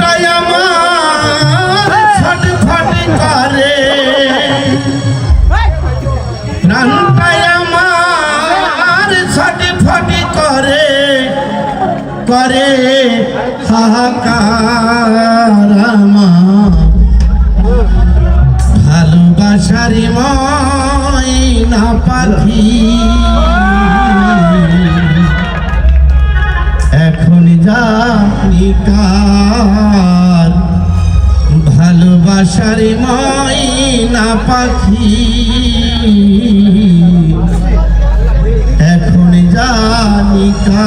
বুকটাই আমার ছটফট করে। প্রাণটাই আমার ছটফট করে। করে হাহাকার আমার। ভালোবাসারি ময়না পাখি। এখন যা ভালোবাসার ময়না পাখি। এখন জানিকা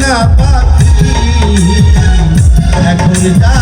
না পাখি। এখন তা